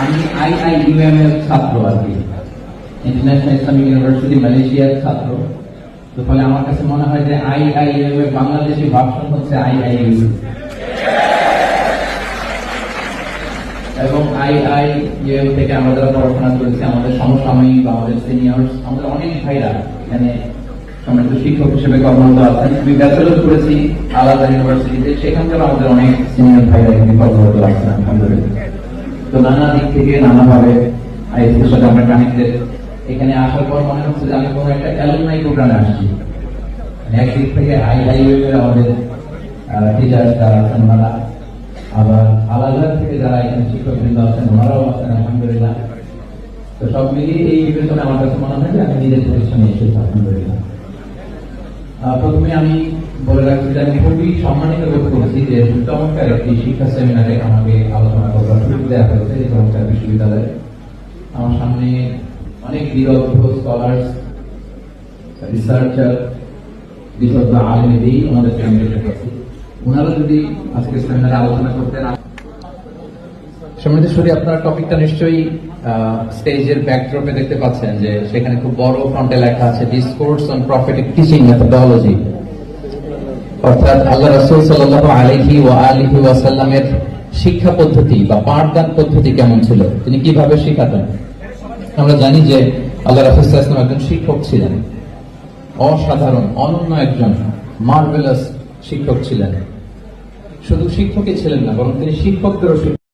আমি আইআইইউএম এর ছাত্র কি। ইন্টারন্যাশনাল ইসলামিক ইউনিভার্সিটি মালয়েশিয়ার ছাত্র। তো ফলে আমার কাছে মনে হয় যে আইআইইউএম এর বাংলাদেশি ভার্সন হচ্ছে আইআইইউ এবং আইআইইউএম থেকে আমরা যারা পড়াশোনা করেছি, আমাদের সমসাময়িক বা আমাদের সিনিয়র্স আমাদের অনেক ভাইরা এখানে সম্মানিত শিক্ষক হিসেবে কর্মরত আছেন। আমি ব্যাচেলর করেছি, আলাদা ইউনিভার্সিটিতে সেখানকার আমাদের অনেক সিনিয়র ভাইরা এখানে কর্মরত আছেন, আলহামদুলিল্লাহ। নানা দিক থেকে নানাভাবে আমরা কানেক্টেড এখানে আসার পর মনে হচ্ছে যে আমি কোনো একটা অ্যালুমনাই প্রোগ্রামে আসছি। মানে একদিক থেকে আইআইইউএম এর আমাদের টিচার যারা আছেন, ওনারা। আবার আলাদা থেকে যারা এখানে শিক্ষকবৃন্দ আছেন, ওনারাও আছেন, আলহামদুলিল্লাহ। তো সব মিলিয়ে এই বিবেচনা আমার কাছে মনে হয় যে আমি নিজের প্রতিষ্ঠানে এসেছি, আলহামদুলিল্লাহ। প্রথমে আমি বলে রাখছি যে আমি খুবই সম্মানিত বোধ করছি যে চমৎকার একটি শিক্ষা সেমিনারে আমাকে আলোচনা সুযোগ দেওয়া হয়েছে এই চমৎকার বিশ্ববিদ্যালয়ে। আমার সামনে অনেক বিরদ্ধ স্কলার্স রিসার্চার বিশদ আলমে দিয়েই আমাদের সেমিনারে করছি ওনারা যদি আজকে সেমিনারে আলোচনা করতেন সম্মানিত আপনার টপিকটা নিশ্চয়ই স্টেজের ব্যাকড্রপে দেখতে পাচ্ছেন যে সেখানে খুব বড় ফ্রন্টে লেখা আছে discourse on prophetic teaching methodology অর্থাৎ আল্লাহ রাসূল সাল্লাল্লাহু আলাইহি ওয়া আলিহি ওয়াসাল্লামের শিক্ষা পদ্ধতি বা পাঠদান পদ্ধতি কেমন ছিল? তিনি কীভাবে শিখাতেন? আমরা জানি যে আল্লাহ রাফুসাম একজন শিক্ষক ছিলেন। অসাধারণ, অনন্য একজন মার্ভেলাস শিক্ষক ছিলেন। শুধু শিক্ষকই ছিলেন না, বরং তিনি শিক্ষকদেরও শিক্ষক